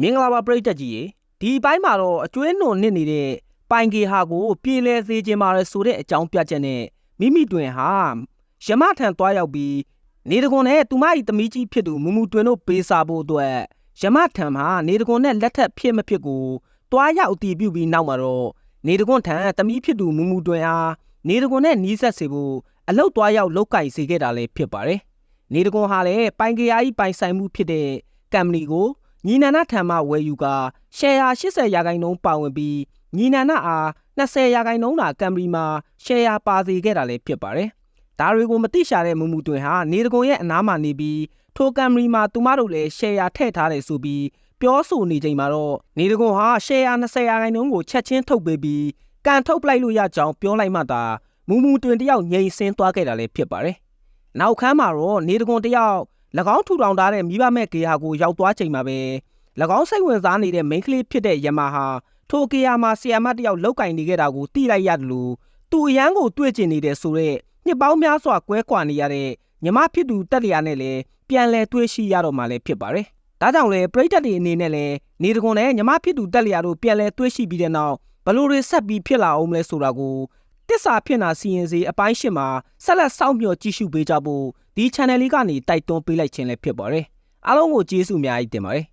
မင်္ဂလာပါပရိသတ်ကြီးရေဒီဘိုင်းမှာတော့အကျွေးနွန်နစ်နေတဲ့ပိုင်ကေဟာကိုပြေလဲစေခြင်းပါရဆိုတဲ့အကြောင်းပြချက်နဲ့မိမိတွင်ဟာယမထံသွားရောက်ပြီးနေတကွန်နဲ့သူမ၏သမီးကြီးဖြစ်သူမူမူတွင်တို့ပေးစာဖို့အတွက်ယမထံမှာနေတကွန်နဲ့လက်ထပ်ဖြစ်မဖြစ်ကိုတွားရောက်အတီးပြုပြီးနောက်မှာတော့နေတကွန်ထံသမီးဖြစ်သူမူမူတွင်အားနေတကွန်နဲ့နီးစပ်စေဖို့အလုတ်တွားရောက်လောက်ကင်စေခဲ့တာလည်းဖြစ်ပါတယ်နေတကွန်ဟာလည်းပိုင်ကေယာ၏ပိုင်ဆိုင်မှုဖြစ်တဲ့ကမ်ပဏီကို ညီနန္ဒထံမှဝယ်ယူကာရှယ်ယာ80ရာခိုင်နှုန်းပါဝင်ပြီးညီနန္ဒအား20ရာခိုင်နှုန်းသာကမ်ဘရီမှာရှယ်ယာပါစေခဲ့တာလည်းဖြစ်ပါတယ်။ဒါတွေကိုမသိရှာတဲ့မူမူတွင်ဟာနေတကွန်ရဲ့အနားမှာနေပြီးထိုကမ်ဘရီမှာသူမတို့လည်းရှယ်ယာထည့်ထားတယ်ဆိုပြီးပြောဆိုနေချိန်မှာတော့နေတကွန်ဟာရှယ်ယာ20ရာခိုင်နှုန်းကိုချက်ချင်းထုတ်ပေးပြီးကန်ထုတ်ပလိုက်လို့ရကြောင်းပြောလိုက်မှသာမူမူတွင်တယောက်ငြိမ်စင်းသွားခဲ့တာလည်းဖြစ်ပါတယ်။နောက်ခန်းမှာတော့နေတကွန်တယောက်၎ င်းထူထောင်ထားတဲ့မိဘမဲ့ကေဟာကိုရောက်သွားချိန်မှာပဲ၎င်းစိတ်ဝင်စားနေတဲ့မိန်းကလေးဖြစ်တဲ့ယမဟာထိုကေဟာမှာဆီယမတယောက်လောက်ကင်နေခဲ့တာကိုသိလိုက်ရတယ်လို့သူအရန်ကိုတွေ့ကျင်နေတဲ့ဆိုတော့နှစ်ပေါင်းများစွာကွဲကွာနေရတဲ့ညီမဖြစ်သူတက်လျာနဲ့လည်းပြန်လဲတွေ့ရှိရတော့မှလည်းဖြစ်ပါတယ်။ဒါကြောင့်လဲပရိသတ်တွေအနေနဲ့လည်းနေတကွန်နဲ့ညီမဖြစ်သူတက်လျာတို့ပြန်လဲတွေ့ရှိပြီးတဲ့နောက်ဘလို့တွေဆက်ပြီးဖြစ်လာအောင်မလဲဆိုတာကို တစ္ဆာဖြစ်နာစီရင်စီအပိုင်းရှင်းမှာဆက်လက်စောင့်မျှော်ကြည့်ရှုပေးကြဖို့ဒီ channel လေးကနေတိုက်တွန်းပေးလိုက်ခြင်းလည်းဖြစ်ပါတယ်အားလုံးကိုကျေးဇူးအများကြီးတင်ပါတယ်